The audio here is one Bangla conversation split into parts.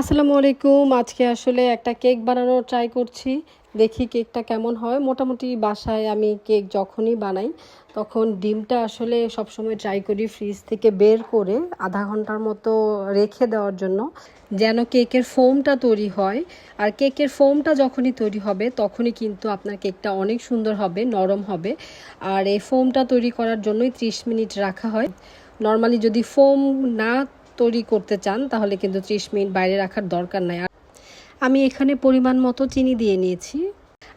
আসসালামু আলাইকুম। আজকে আসলে একটা কেক বানানোর ট্রাই করছি। দেখি কেকটা কেমন হয়। মোটামুটি বাসায় আমি কেক যখনই বানাই, তখন ডিমটা আসলে সবসময় ট্রাই করি ফ্রিজ থেকে বের করে আধা ঘণ্টার মতো রেখে দেওয়ার জন্য, যেন কেকের ফোমটা তৈরি হয়। আর কেকের ফোমটা যখনই তৈরি হবে, তখনই কিন্তু আপনার কেকটা অনেক সুন্দর হবে, নরম হবে। আর এই ফোমটা তৈরি করার জন্যই ত্রিশ মিনিট রাখা হয়। নর্মালি যদি ফোম না তৈরি করতে চান, তাহলে কিন্তু ত্রিশ মিনিট বাইরে রাখার দরকার নাই। আমি এখানে পরিমাণ মতো চিনি দিয়ে নিয়েছি।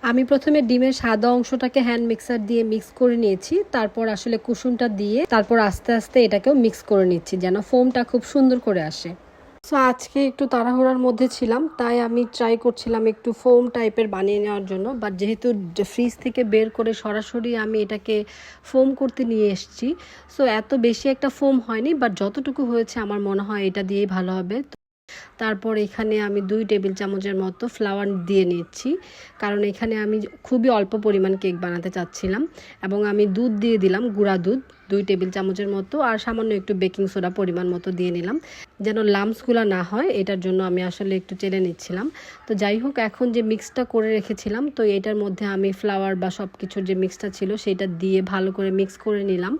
আমি প্রথমে ডিমের সাদা অংশটাকে হ্যান্ড মিক্সার দিয়ে মিক্স করে নিয়েছি। তারপর আসলে কুসুমটা দিয়ে তারপর আস্তে আস্তে এটাকেও মিক্স করে নিচ্ছি, যেন ফোমটা খুব সুন্দর করে আসে। সো আজকে একটু তাড়াহুড়ার মধ্যে ছিলাম, তাই আমি ট্রাই করছিলাম একটু ফোম টাইপের বানিয়ে নেওয়ার জন্য বাট যেহেতু ফ্রিজ থেকে বের করে সরাসরি আমি এটাকে ফোম করতে নিয়ে এসেছি সো এত বেশি একটা ফোম হয়নি বাট যতটুকু হয়েছে আমার মনে হয় এটা দিয়েই ভালো হবে। তারপর এখানে আমি দুই টেবিল চামচের মতো ফ্লাওয়ার দিয়ে নিচ্ছি। কারণ এখানে আমি খুবই অল্প পরিমাণ কেক বানাতে চাচ্ছিলাম এবং আমি দুধ দিয়ে দিলাম, গুঁড়া দুধ, দুই টেবিল চামচের মতো, আর সামান্য একটু বেকিং সোডা পরিমাণ মতো দিয়ে নিলাম। যেন লামসগুলো না হয়, এটার জন্য আমি আসলে একটু চেলে নিচ্ছিলাম। তো যাই হোক, এখন যে মিক্সটা করে রেখেছিলাম, তো এটার মধ্যে আমি ফ্লাওয়ার বা সব কিছুর যে মিক্সটা ছিল, সেটা দিয়ে ভালো করে মিক্স করে নিলাম।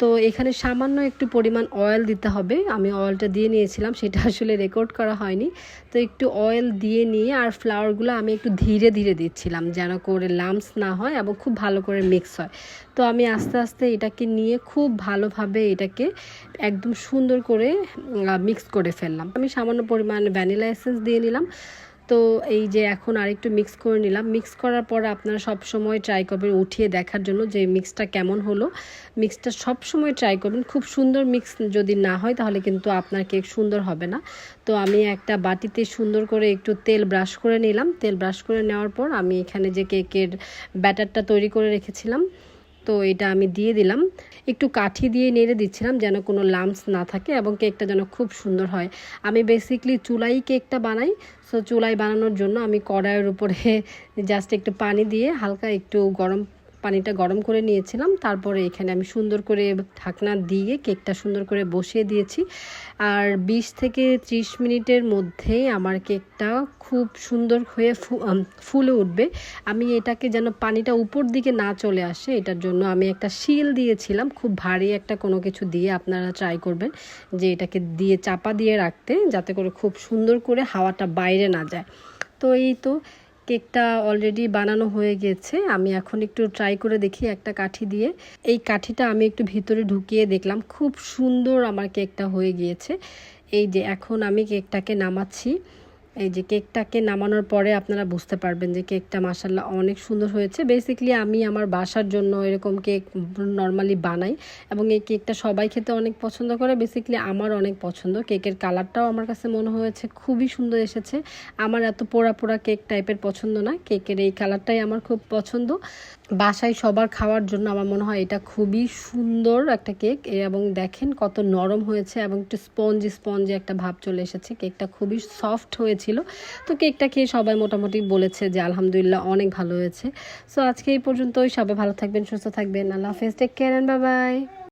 তো এখানে সামান্য একটু পরিমাণ অয়েল দিতে হবে। আমি অয়েলটা দিয়ে নিয়েছিলাম, সেটা আসলে রেকর্ড করা হয়নি। তো একটু অয়েল দিয়ে নিয়ে আর ফ্লাওয়ারগুলো আমি একটু ধীরে ধীরে দিচ্ছিলাম, যেন করে লামস না হয় এবং খুব ভালো করে মিক্স হয়। তো আমি আস্তে আস্তে এটাকে নিয়ে খুব ভালোভাবে এটাকে একদম সুন্দর করে মিক্স করে ফেললাম। আমি সামান্য পরিমাণ ভ্যানিলা এসেন্স দিয়ে নিলাম। তো এই যে এখন আরেকটু মিক্স করে নিলাম। মিক্স করার পর আপনারা সব সময় ট্রাই করবেন উঠিয়ে দেখার জন্য যে মিক্সটা কেমন হলো। মিক্সটা সব সময় ট্রাই করবেন। খুব সুন্দর মিক্স যদি না হয় তাহলে কিন্তু আপনার কেক সুন্দর হবে না। তো আমি একটা বাটিতে সুন্দর করে একটু তেল ব্রাশ করে নিলাম। তেল ব্রাশ করে নেওয়ার পর আমি এখানে যে কেকের ব্যাটারটা তৈরি করে রেখেছিলাম। তো এটা আমি দিয়ে দিলাম। একটু কাঠি দিয়ে নেড়ে দিচ্ছিলাম যেন কোনো লামস না থাকে এবং কেকটা যেন খুব সুন্দর হয়। আমি বেসিকলি চুলাই কেকটা বানাই। সো চুলাই বানানোর জন্য আমি কড়াইয়ের উপরে জাস্ট একটু পানি দিয়ে হালকা একটু গরম পানিটা গরম করে নিয়েছিলাম। তারপরে এখানে আমি সুন্দর করে ঢাকনা দিয়ে কেকটা সুন্দর করে বসিয়ে দিয়েছি। আর 20 থেকে 30 মিনিটের মধ্যেই আমার কেকটা খুব সুন্দর হয়ে ফুলে উঠবে। আমি এটাকে যেন পানিটা উপর দিকে না চলে আসে, এটার জন্য আমি একটা শিল দিয়েছিলাম। খুব ভারী একটা কোনো কিছু দিয়ে আপনারা ট্রাই করবেন যে এটাকে দিয়ে চাপা দিয়ে রাখতে, যাতে করে খুব সুন্দর করে হাওয়াটা বাইরে না যায়। তো এই তো কেকটা অলরেডি বানানো হয়ে গেছে। আমি এখন একটু ট্রাই করে দেখি একটা কাঠি দিয়ে। এই কাঠিটা আমি একটু ভিতরে ঢুকিয়ে দেখলাম, খুব সুন্দর আমার কেকটা হয়ে গিয়েছে। এই যে এখন আমি কেকটাকে নামাচ্ছি। এই যে কেকটাকে নামানোর পরে আপনারা বুঝতে পারবেন যে কেকটা মাসাল্লাহ অনেক সুন্দর হয়েছে। বেসিকলি আমি আমার বাসার জন্য এরকম কেক নর্মালি বানাই এবং এই কেকটা সবাই খেতে অনেক পছন্দ করে। বেসিকলি আমার অনেক পছন্দ। কেকের কালারটাও আমার কাছে মনে হয়েছে, খুবই সুন্দর এসেছে। আমার এত পোড়া পোড়া কেক টাইপের পছন্দ না। কেকের এই কালারটাই আমার খুব পছন্দ। বাসায় সবার খাওয়ার জন্য আমার মনে হয় এটা খুবই সুন্দর একটা কেক। এবং দেখেন কত নরম হয়েছে এবং একটু স্পঞ্জি, স্পঞ্জে একটা ভাব চলে এসেছে। কেকটা খুবই সফট হয়েছিল। তো কেকটা খেয়ে সবাই মোটামুটি বলেছে যে আলহামদুলিল্লাহ অনেক ভালো হয়েছে। সো আজকে এই পর্যন্তই। সবাই ভালো থাকবেন, সুস্থ থাকবেন। আল্লাহ হাফেজ। Take care and bye bye